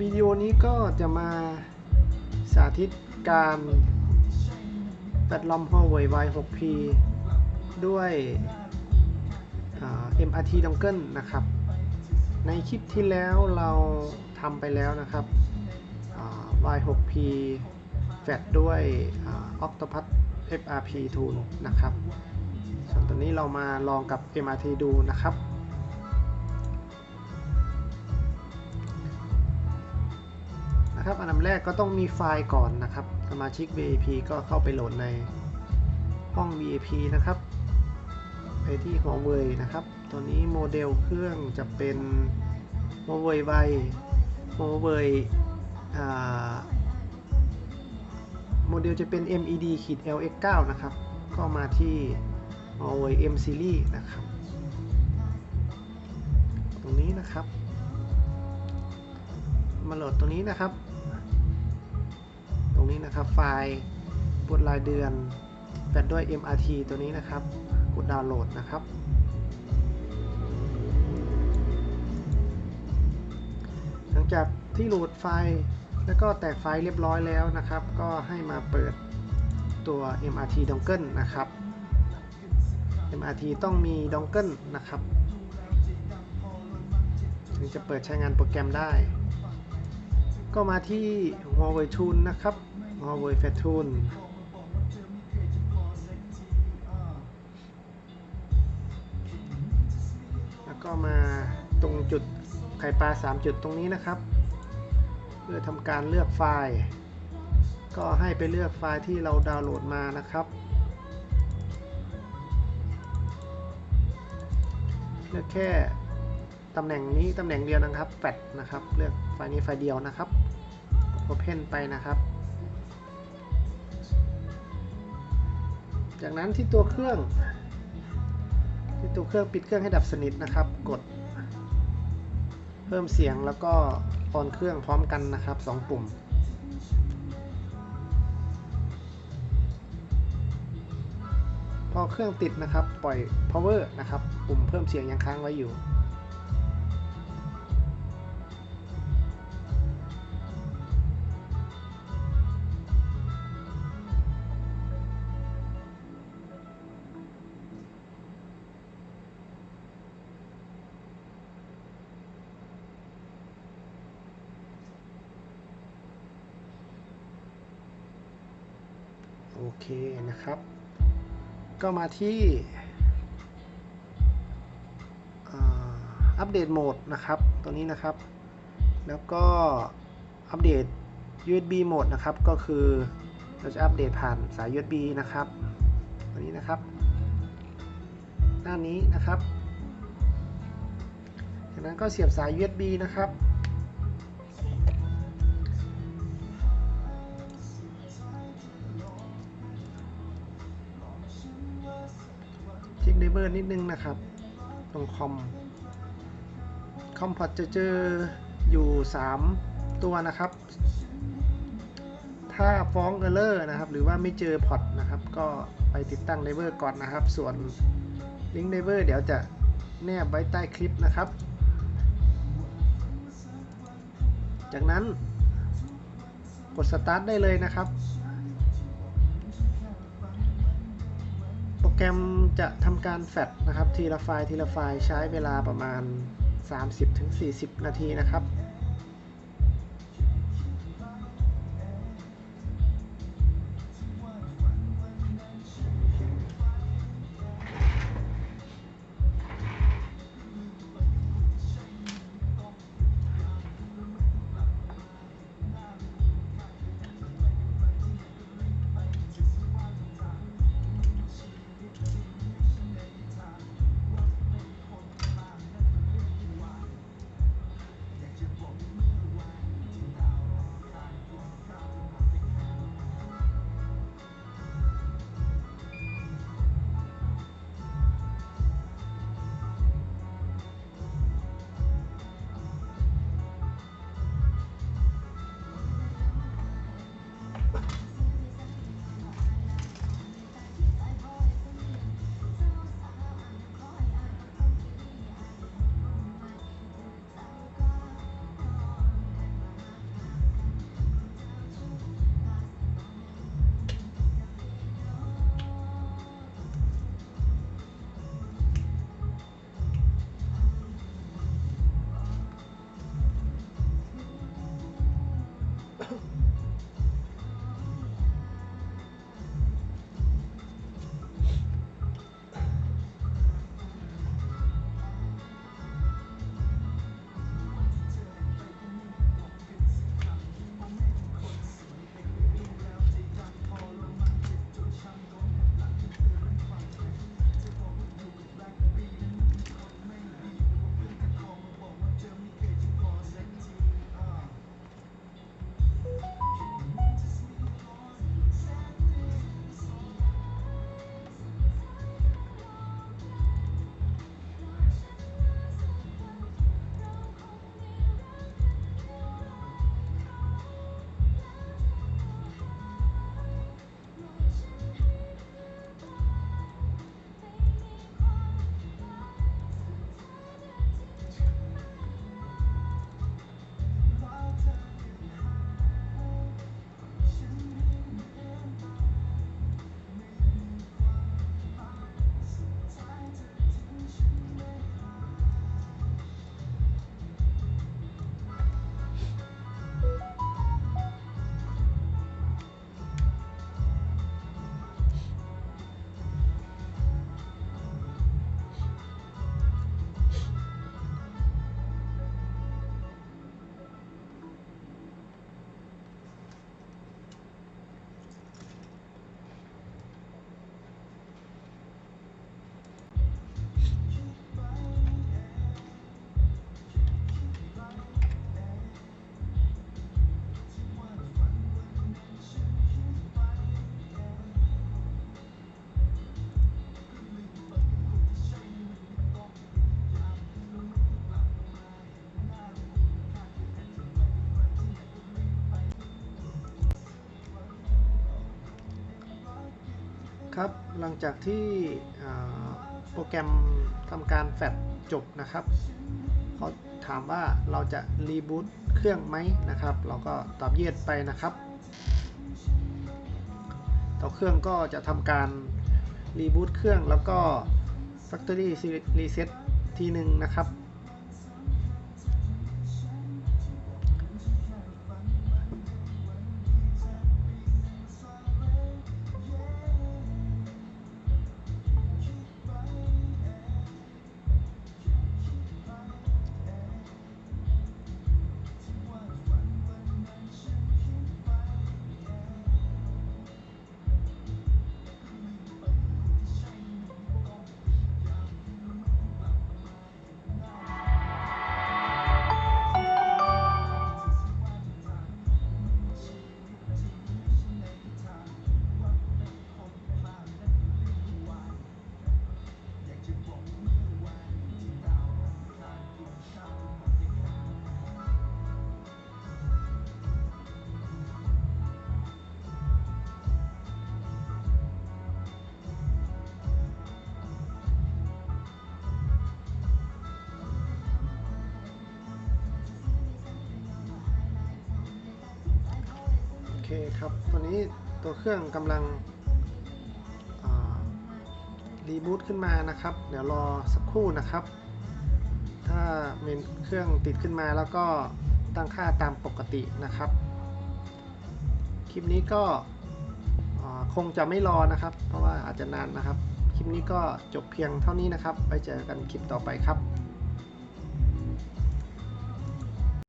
วิดีโอนี้ก็จะมาสาธิตการแปดลอม Huawei Y6P ด้วย MRT Dongle นะครับ ในคลิปที่แล้วเราทำไปแล้วนะครับ Y6P แฟดด้วย Octopus FRP Tool นะครับ ส่วนตัวนี้เรามาลองกับ MRT ดูนะครับ นะครับอันดับแรกก็ต้องมีไฟล์ก่อนนะครับ สมาชิก VIP ก็เข้าไปโหลดในห้อง VIP นะครับ ไปที่ Huawei นะครับ ตัวนี้โมเดลเครื่องจะเป็น Huawei Y Huawei โมเดลจะเป็น MED ขีด LX9 นะครับ ก็มาที่ Huawei M Series นะครับ ตรงนี้นะครับ มาโหลดตรงนี้นะครับ นี้นะครับ ไฟล์บทรายเดือนแปดด้วย MRT ตัวนี้นะครับ กดดาวน์โหลดนะครับ หลังจากที่โหลดไฟล์แล้วก็แตกไฟล์เรียบร้อยแล้วนะครับ ก็ให้มาเปิดตัว MRT Dongle นะครับ MRT ต้องมี Dongle นะครับถึงจะเปิดใช้งานโปรแกรมได้ ก็มาที่ Huawei Tool นะครับ Huawei Fat Tool แล้วก็มาตรงจุดไข่ปลา 3 จุดตรงนี้นะครับ เพื่อทำการเลือกไฟล์ ก็ให้ไปเลือกไฟล์ที่เราดาวน์โหลดมานะครับ เลือกแค่ตำแหน่งนี้ตำแหน่งเดียวนะครับแฟดนะครับ เลือกไฟล์นี้ไฟล์เดียวนะครับ Open ไปนะครับ จากนั้นที่ตัวเครื่อง ที่ตัวเครื่องปิดเครื่องให้ดับสนิทนะครับ กด เพิ่มเสียงแล้วก็ออนเครื่องพร้อมกันนะครับ 2 ปุ่มพอเครื่องติดนะครับ ปล่อย power นะครับ ปุ่มเพิ่มเสียงยังค้างไว้อยู่ โอเคนะครับ ก็มาที่อัปเดตโหมดนะครับ ตัวนี้นะครับ แล้วก็อัปเดต USB โหมดนะครับ ก็คือเราจะอัปเดตผ่านสาย USB นะครับ ตัวนี้นะครับหน้านี้นะครับ จากนั้นก็เสียบสาย USB นะครับ อร์นิดนึงนะครับ ตรงคอม คอมพอตจะเจออยู่ 3 ตัวนะครับ ถ้าฟ้องเออร์เลอร์นะครับ หรือว่าไม่เจอพอตนะครับ ก็ไปติดตั้งไดเวอร์ก่อนนะครับ ส่วนลิงก์ไดเวอร์เดี๋ยวจะแนบไว้ใต้คลิปนะครับ จากนั้นกดสตาร์ทได้เลยนะครับ รแกรมจะทำการแฟดนะครับทีละไฟล์ทีละไฟล์ใช้เวลาประมาณ 30-40 นาทีนะครับ หลังจากที่โปรแกรมทำการแฟลชจบนะครับเขาถามว่าเราจะรีบูตเครื่องไหมนะครับ เราก็ตอบเยสไปนะครับต่อเครื่องก็จะทำการรีบูตเครื่องแล้วก็ Factory Reset ทีหนึ่งนะครับ คครับตอนนี้ตัวเครื่องกำลังรีบูตขึ้นมานะครับ เดี๋ยวรอสักครู่นะครับ ถ้าเมนเครื่องติดขึ้นมาแล้วก็ตั้งค่าตามปกตินะครับ คลิปนี้ก็คงจะไม่รอนะครับ เพราะว่าอาจจะนานนะครับ คลิปนี้ก็จบเพียงเท่านี้นะครับ ไปเจอกันคลิปต่อไปครับ